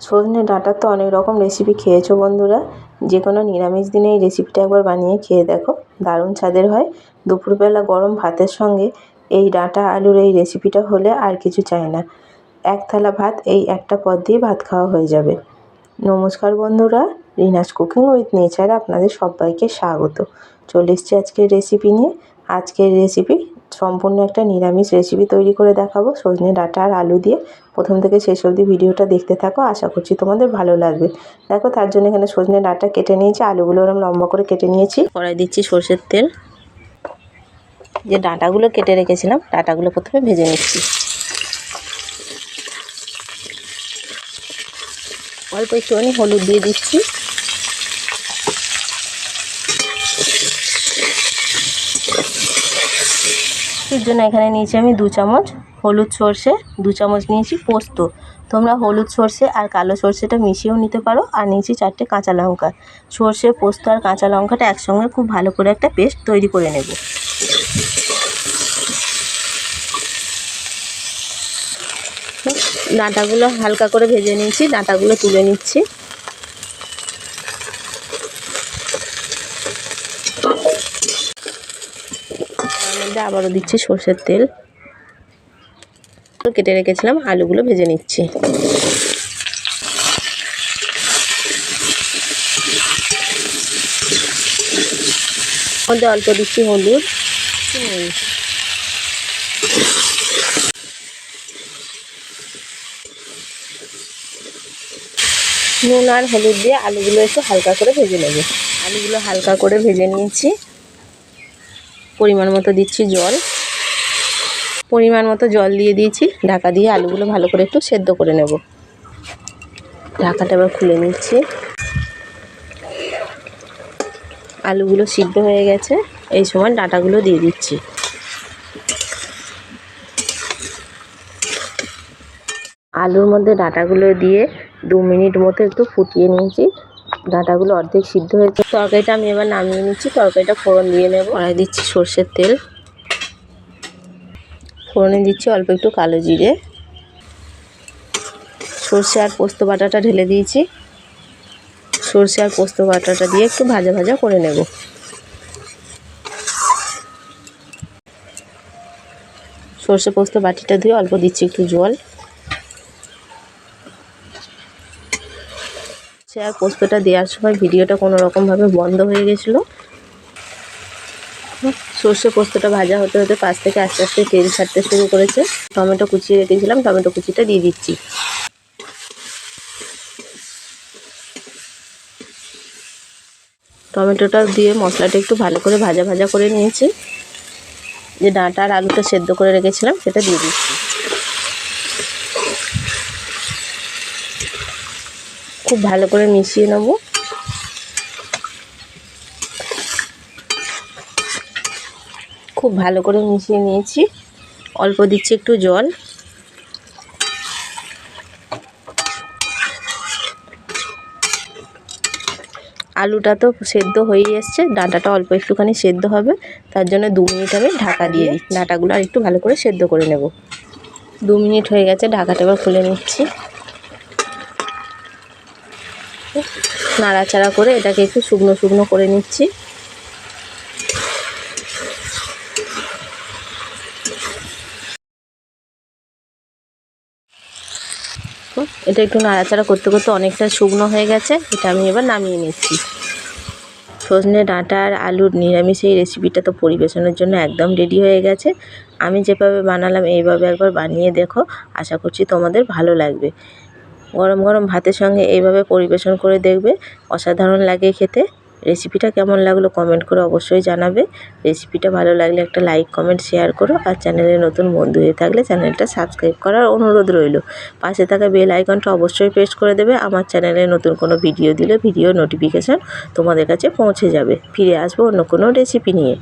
সজনে ডাঁটার তো অনেক রকম রেসিপি খেয়েছো বন্ধুরা। যে কোনো নিরামিষ দিনে এই রেসিপিটা একবার বানিয়ে খেয়ে দেখো। দারুণ স্বাদের হয়। দুপুরবেলা গরম ভাতের সঙ্গে এই ডাঁটা আলুর এই রেসিপিটা হলে আর কিছু চাই না। এক থালা ভাত এই একটা পদ দিয়ে ভাত খাওয়া হয়ে যাবে। নমস্কার বন্ধুরা, রিনাস কুকিং উইথ নেচার আপনাদের সবাইকে স্বাগত। চলে এসছি আজকের রেসিপি নিয়ে। আজকের রেসিপি সম্পূর্ণ একটা নিরামিষ রেসিপি তৈরি করে দেখাবো, সজনে ডাঁটা আর আলু দিয়ে। প্রথম থেকে শেষ অবধি ভিডিওটা দেখতে থাকো, আশা করছি তোমাদের ভালো লাগবে। দেখো, তার জন্য এখানে সজনে ডাঁটা কেটে নিয়েছি, আলুগুলো ওরকম লম্বা করে কেটে নিয়েছি। কড়াই দিচ্ছি সর্ষের তেল। যে ডাঁটাগুলো কেটে রেখেছিলাম, ডাঁটাগুলো প্রথমে ভেজে নিচ্ছি। অল্প একটুখানি হলুদ দিয়ে দিচ্ছি। এর জন্য এখানে নিয়েছি আমি দু চামচ হলুদ সর্ষে, দু চামচ নিয়েছি পোস্ত। তোমরা হলুদ সর্ষে আর কালো সর্ষেটা মিশিয়েও নিতে পারো আর নিয়েছি চারটে কাঁচা লঙ্কা। সর্ষে, পোস্ত আর কাঁচা লঙ্কাটা একসঙ্গে খুব ভালো করে একটা পেস্ট তৈরি করে নেব। ডাঁটাগুলো হালকা করে ভেজে নিয়েছি, ডাঁটাগুলো তুলে নিচ্ছি। মধ্যে আবারও দিচ্ছি সর্ষের তেল। কেটে রেখেছিলাম, আলুগুলো ভেজে নিচ্ছি। মধ্যে অল্প দিচ্ছি হলুদ। নুন আর হলুদ দিয়ে আলুগুলো একটু হালকা করে ভেজে নেব। আলুগুলো হালকা করে ভেজে নিয়েছি। পরিমাণ মতো দিচ্ছি জল। পরিমাণ মতো জল দিয়ে দিয়েছি। ঢাকা দিয়ে আলুগুলো ভালো করে একটু সেদ্ধ করে নেব। ঢাকাটা আবার খুলে নিচ্ছি। আলুগুলো সিদ্ধ হয়ে গেছে। এই সময় ডাঁটাগুলো দিয়ে দিচ্ছি। আলুর মধ্যে ডাঁটাগুলো দিয়ে দু মিনিট মতো একটু ফুটিয়ে নিয়েছি। ডাঁটাগুলো অর্ধেক সিদ্ধ হয়েছে। তরকারিটা আমি এবার নামিয়ে নিচ্ছি। তরকারিটা ফোড়ন দিয়ে নেব। কড়াই দিচ্ছি সর্ষের তেল। ফোড়নে দিচ্ছি অল্প একটু কালো জিরে। সর্ষে আর পোস্ত বাটাটা ঢেলে দিয়েছি। সর্ষে আর পোস্ত বাটাটা দিয়ে একটু ভাজা ভাজা করে নেব। সর্ষে পোস্ত বাটিটা ধুয়ে অল্প দিচ্ছি একটু জল। সে আর পোস্তটা দেওয়ার সময় ভিডিওটা কোনো রকমভাবে বন্ধ হয়ে গেছিল। সর্ষে পোস্তটা ভাজা হতে হতে পাশ থেকে আস্তে আস্তে তেল ছাড়তে শুরু করেছে। টমেটো কুচিয়ে রেখেছিলাম, টমেটো কুচিটা দিয়ে দিচ্ছি। টমেটোটা দিয়ে মশলাটা একটু ভালো করে ভাজা ভাজা করে নিয়েছি। যে ডাঁটা আর আলুটা সেদ্ধ করে রেখেছিলাম, সেটা দিয়ে দিচ্ছি। খুব ভালো করে মিশিয়ে নেব। খুব ভালো করে মিশিয়ে নিয়েছি। অল্প দিচ্ছি একটু জল। আলুটা তো সেদ্ধ হয়েই এসছে, ডাঁটাটা অল্প একটুখানি সেদ্ধ হবে। তার জন্য দু মিনিট আমি ঢাকা দিয়ে দিই ডাঁটাগুলো আর একটু ভালো করে সেদ্ধ করে নেব। দু মিনিট হয়ে গেছে, ঢাকাটা এবার খুলে নিচ্ছি। নাড়াচাড়া করে এটাকে একটু শুকনো শুকনো করে নিচ্ছি। এটা একটু নাড়াচাড়া করতে করতে অনেকটা শুকনো হয়ে গেছে, এটা আমি এবার নামিয়ে নিচ্ছি। সজনে ডাঁটা আর আলুর নিরামিষ এই রেসিপিটা তো পরিবেশনের জন্য একদম রেডি হয়ে গেছে। আমি যেভাবে বানালাম, এইভাবে একবার বানিয়ে দেখো। আশা করছি তোমাদের ভালো লাগবে। গরম গরম ভাতের সঙ্গে এইভাবে পরিবেশন করে দেখবে। অসাধারণ লাগে খেতে। রেসিপিটা কেমন লাগল কমেন্ট করে অবশ্যই জানাবে। রেসিপিটা ভালো লাগলে একটা লাইক, কমেন্ট, শেয়ার করো। আর চ্যানেলে নতুন বন্ধু হয়ে থাকলে চ্যানেলটা সাবস্ক্রাইব করার অনুরোধ রইল। পাশে থাকা বেল আইকনটা অবশ্যই প্রেস করে দেবে। আমার চ্যানেলে নতুন কোনো ভিডিও দিলে ভিডিও নোটিফিকেশান তোমাদের কাছে পৌঁছে যাবে। ফিরে আসব অন্য কোনো রেসিপি নিয়ে।